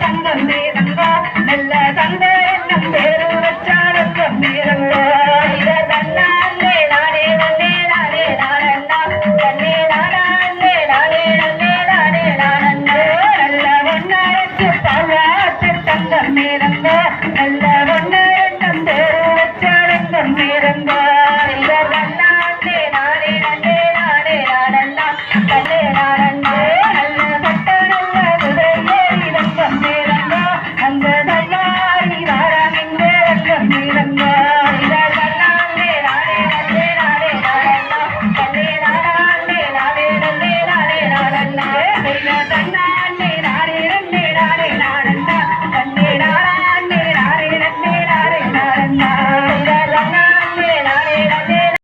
தங்க நேரங்க. நல்ல தங்க என்ன பேரு வச்சாருக்க நேரங்க. 感觉